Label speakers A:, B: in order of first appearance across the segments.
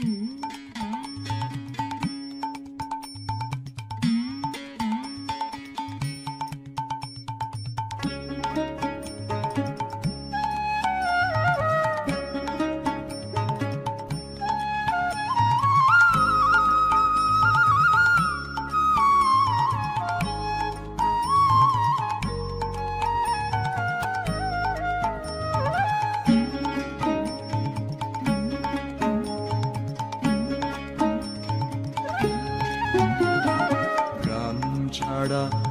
A: গ্রাম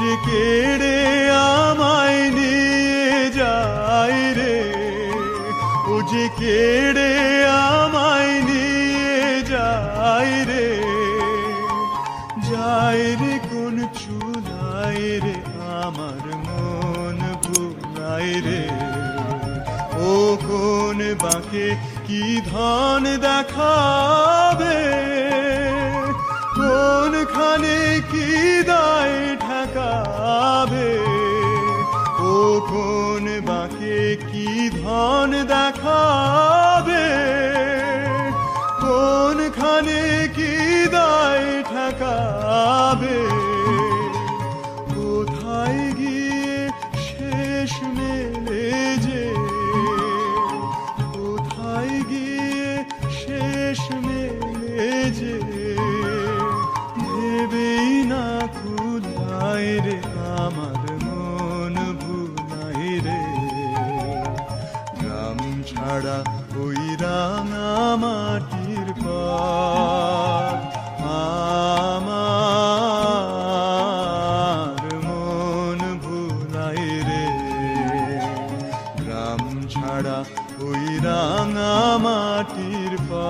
A: যে কেড়ে আমায় নিয়ে যায় রে। ও যে কেড়ে আমায় নিয়ে যায় রে। যায় রে কোন চুলাই রে, আমার মন ভুলাই রে। ও কোন বাঁকে কি ধন দেখাবে? কোনখানে কি দায় ও কোন বাকে কি ধন দেখাবে? কোনখানে কি দায় ঠেকাবে? ছাড়া ওই রাঙা মাটির পার আমার মন ভুলাই রে। গ্রাম ছাড়া ওই রাঙা মাটির পা